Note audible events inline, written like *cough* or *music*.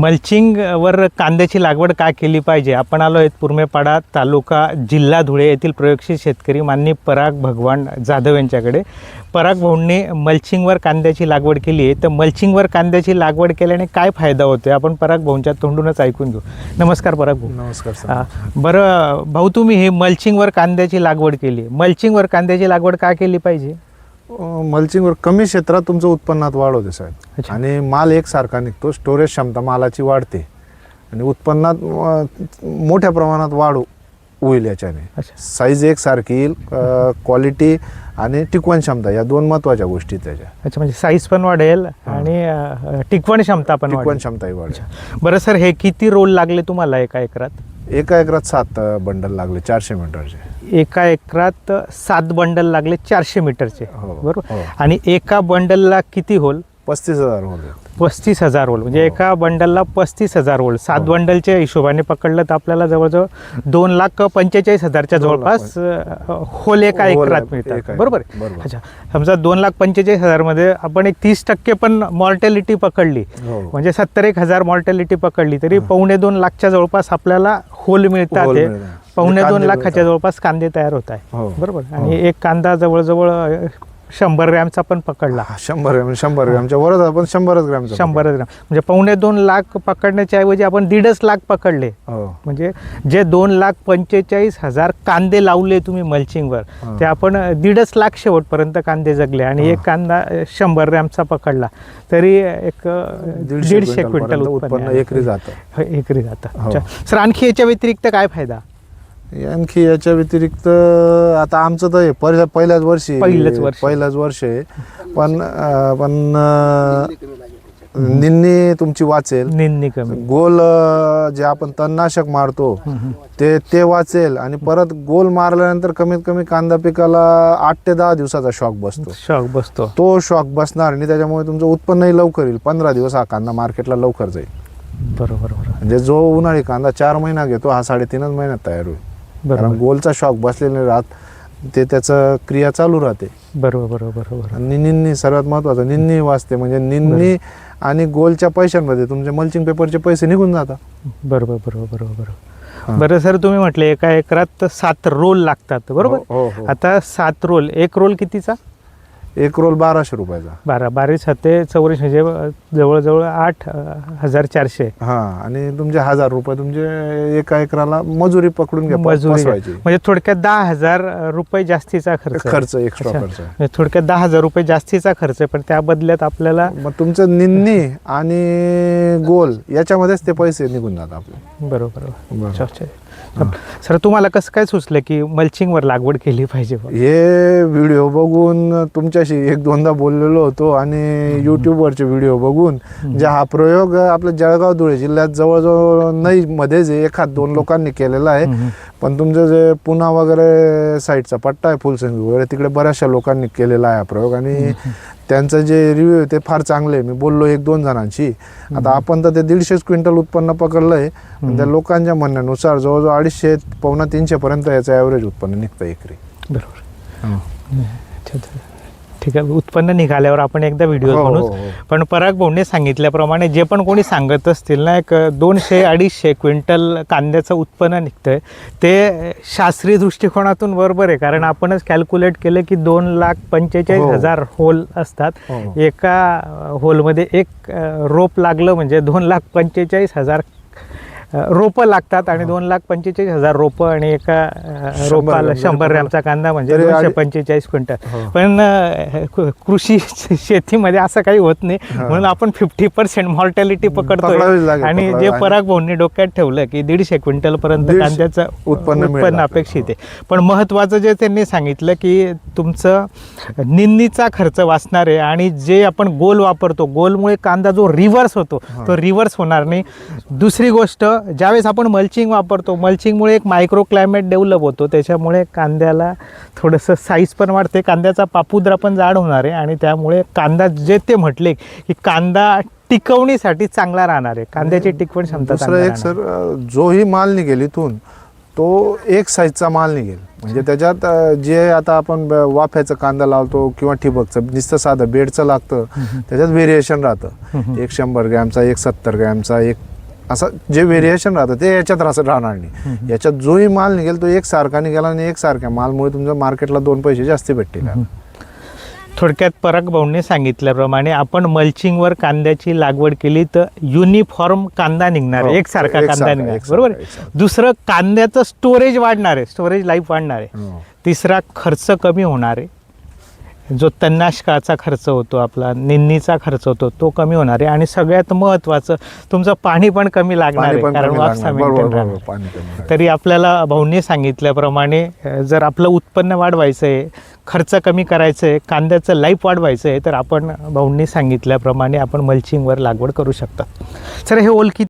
मल्चिंगवर कांद्याची लागवड का केली पाहिजे? आपण आलो आहेत पुरमेपाडा तालुका जिल्हा धुळे येथील प्रयोगशील शेतकरी माननी पराग भगवान जाधव यांच्याकडे. पराग भाऊंनी मल्चिंगवर कांद्याची लागवड केली आहे. तर मल्चिंगवर कांद्याची लागवड केल्याने काय फायदा होतो आपण पराग भाऊंच्या तोंडूनच ऐकून घेऊ. नमस्कार पराग भाऊ. नमस्कार बरं भाऊ तुम्ही हे मल्चिंगवर कांद्याची लागवड केली मल्चिंगवर कांद्याची लागवड का केली पाहिजे? मल्चिंगवर कमी क्षेत्रात तुमचं उत्पन्नात वाढ होते साहेब. आणि माल एकसारखा निघतो स्टोरेज क्षमता मालाची वाढते. आणि उत्पन्नात मोठ्या प्रमाणात वाढ होईल याच्याने. साईज एकसारखी येईल क्वालिटी आणि टिकवण क्षमता या दोन महत्त्वाच्या गोष्टी त्याच्या. अच्छा म्हणजे साईज पण वाढेल आणि टिकवण क्षमता पण टिकवण क्षमताही वाढेल. बरं सर हे किती रोल लागले तुम्हाला एका एकरात? एका एकरात सात बंडल लागले चारशे मीटरचे एका एकरात सात बंडल लागले चारशे मीटरचे हो, बरोबर हो. आणि एका बंडलला किती होल पस्तीस हजार होते पस्तीस हजार होल म्हणजे हो. एका बंडलला पस्तीस हजार होल सात. बंडलच्या हिशोबाने पकडलं तर आपल्याला जवळजवळ दोन लाख पंचेचाळीस हजारच्या जवळपास होल एका होल एकरात एका मिळतात. बरोबर बरोबर. अच्छा समजा दोन लाख पंचेचाळीस हजारमध्ये आपण एक तीस टक्के पण मॉर्टॅलिटी पकडली म्हणजे सत्तर एक हजार मॉर्टॅलिटी पकडली तरी. पावणे दोन लाखच्या जवळपास आपल्याला होल मिळतात होल. मिळतात. पावणे म्हणजे दोन कांदे लाखाच्या. जवळपास कांदे तयार होत आहे हो बरोबर आणि एक कांदा जवळजवळ शंभर ग्रॅमचा पण पकडला. शंभर ग्रॅम शंभर ग्रॅमच्या वरच आपण शंभरच ग्रॅमचा शंभर ग्रॅम. म्हणजे पावणे दोन लाख पकडण्याच्या ऐवजी आपण दीडच लाख पकडले. हो. म्हणजे जे दोन लाख पंचेचाळीस हजार कांदे लावले तुम्ही मल्चिंगवर हा. ते आपण दीडच लाख शेवटपर्यंत कांदे जगले आणि हा. एक कांदा शंभर ग्रॅमचा पकडला. तरी एक दीडशे क्विंटल उत्पन्न. एकरी जातं. एकरी जातं. सर आणखी याच्या व्यतिरिक्त काय फायदा? आणखी याच्या व्यतिरिक्त आता आमचं तर हे पहिल्या पहिल्याच वर्षी पहिलंच वर्ष. पहिल्याच वर्ष आहे. पण अं, पण अं, निन्नी तुमची वाचेल. निंदणी कमी. गोल अं, जे आपण तणनाशक मारतो. ते ते वाचेल. आणि परत गोल मारल्यानंतर कमीत कमी कांदा पिकाला आठ ते दहा दिवसाचा शॉक बसतो. शॉक बसतो. तो शॉक बसणार आणि त्याच्यामुळे तुमचं उत्पन्नही लवकर येईल. पंधरा दिवस हा कांदा मार्केटला लवकर जाईल. बरोबर बरोबर. म्हणजे जो उन्हाळी कांदा चार महिना घेतो हा साडेतीनच महिन्यात तयार होईल. कारण बरोबर गोलचा शॉक बसलेले राहत ते त्याचं क्रिया चालू राहते. बरोबर बरोबर बरोबर. आणि निन्नी सर्वात महत्वाचं निन्नी वाचते. म्हणजे निन्नी आणि गोलच्या पैशांमध्ये तुमचे मल्चिंग पेपरचे पैसे निघून जातात. बरोबर बरोबर बरोबर. बरोबर बरं सर तुम्ही म्हटले एका एकरात सात रोल लागतात बरोबर? हो हो, हो. आता सात रोल एक रोल कितीचा? एक रोल बाराशे रुपयाचा बारा बारीस सत्ते चौऱ्याऐंशी म्हणजे जवळजवळ आठ हजार चारशे हा आणि तुमचे हजार रुपये तुमचे एका एकराला मजुरी पकडून घ्या मजुरी बसवायची. म्हणजे थोडक्यात दहा हजार रुपये जास्तीचा खर्च आहे. खर्च एक्स्ट्रा अच्छा. खर्च. म्हणजे थोडक्यात दहा हजार रुपये जास्तीचा खर्च आहे पण त्या बदल्यात आपल्याला मग तुमचं निन्नी आणि गोल याच्यामध्येच ते पैसे निघून जातात आपले बरोबर. अच्छा, अच्छा. सर तुम्हाला कसं काय सुचलं की मल्चिंगवर लागवड केली पाहिजे? हे व्हिडिओ बघून तुमच्याशी एक दोनदा बोललेलो होतो आणि यूट्यूबवरचे व्हिडिओ बघून जे हा प्रयोग आपल्या जळगाव धुळे जिल्ह्यात जवळजवळ नाही मध्येच एखाद दोन लोकांनी केलेला आहे. पण तुमचं जे पुणा वगैरे साईडचा पट्टा आहे फुलसंगी वगैरे तिकडे बऱ्याचशा लोकांनी केलेला आहे हा प्रयोग आणि त्यांचं जे रिव्ह्यू आहे ते फार चांगले आहे. मी बोललो एक दोन जणांशी. आता आपण तर ते दीडशेच क्विंटल उत्पन्न पकडलं आहे त्या लोकांच्या म्हणण्यानुसार जवळजवळ अडीचशे पावणा तीनशे पर्यंत याचं ॲव्हरेज उत्पन्न निघतं एकरी. बरोबर. ठीक आहे उत्पन्न निघाल्यावर आपण एकदा व्हिडिओ हो, बनवू हो, हो. पण पराग भाऊने सांगितल्याप्रमाणे जे पण कोणी सांगत असतील ना एक दोनशे अडीचशे क्विंटल कांद्याचं उत्पन्न निघतंय ते शास्त्रीय दृष्टिकोनातून बरोबर आहे कारण आपणच कॅल्क्युलेट केलं की दोन लाख पंचेचाळीस. हजार होल असतात. एका होलमध्ये एक रोप लागलं म्हणजे दोन लाख पंचेचाळीस हजार रोपं लागतात आणि दोन लाख पंचेचाळीस हजार रोपं आणि एका रोपाला ग्रॅम शंभर जरी ग्रॅमचा कांदा म्हणजे दोनशे पंचेचाळीस क्विंटल हो. पण कृषी *laughs* शेतीमध्ये असं काही होत नाही हा. म्हणून आपण फिफ्टी पर्सेंट मॉर्टॅलिटी लागेल, आणि जे पकडावी. पराग भाऊंनी डोक्यात ठेवलं की दीडशे क्विंटल पर्यंत कांद्याचं उत्पन्न. अपेक्षित आहे पण महत्वाचं जे त्यांनी सांगितलं की तुमचं निंदीचा खर्च वाचणार आहे आणि जे आपण गोल वापरतो गोलमुळे कांदा जो रिव्हर्स होतो तो रिव्हर्स होणार नाही दुसरी गोष्ट ज्यावेळेस आपण मल्चिंग वापरतो मल्चिंगमुळे एक मायक्रो क्लायमेट डेव्हलप होतो. त्याच्यामुळे कांद्याला थोडंसं साईज पण वाढते. कांद्याचा पापुद्रा पण जाड होणार आहे आणि त्यामुळे कांदा जे ते म्हटले की कांदा टिकवणीसाठी चांगला राहणार आहे. कांद्याची टिकवण क्षमता दुसरं चांगली एक. सर जोही माल निघेल इथून तो एक साईजचा माल निघेल. म्हणजे त्याच्यात जे आता आपण वाफ्याचं कांदा लावतो किंवा ठिबकचं नुसतं साधं बेडचं लागतं त्याच्यात व्हेरिएशन राहतं. एक शंभर ग्रॅमचा एक सत्तर ग्रॅमचा एक असं जे व्हेरिएशन राहतं ते याच्यात असं राहणार नाही याच्यात जोही माल निघेल तो एक सारखा निघाला आणि एक सारख्या मालमुळे तुमच्या मार्केटला दोन पैसे जास्त भेटतील. थोडक्यात पराग भाऊंनी सांगितल्याप्रमाणे आपण मल्चिंगवर कांद्याची लागवड केली तर युनिफॉर्म कांदा निघणार आहे हो, एकसारखा कांदा निघणार बरोबर. दुसरं कांद्याचं स्टोरेज वाढणार आहे स्टोरेज लाईफ वाढणार आहे. हो. तिसरा खर्च कमी होणार आहे. जो तन्नाशकाचा खर्च होतो आपला निन्नीचा खर्च होतो तो कमी होणार आहे. आणि सगळ्यात महत्त्वाचं तुमचं पाणी पण कमी लागणार आहे कारण वापसा. तरी आपल्याला भाऊंनी सांगितल्याप्रमाणे जर आपलं उत्पन्न वाढवायचं आहे खर्च कमी करायचं आहे कांद्याचं लाईफ वाढवायचं आहे तर आपण भाऊंनी सांगितल्याप्रमाणे आपण मल्चिंगवर लागवड करू शकता. सर हे ओल किती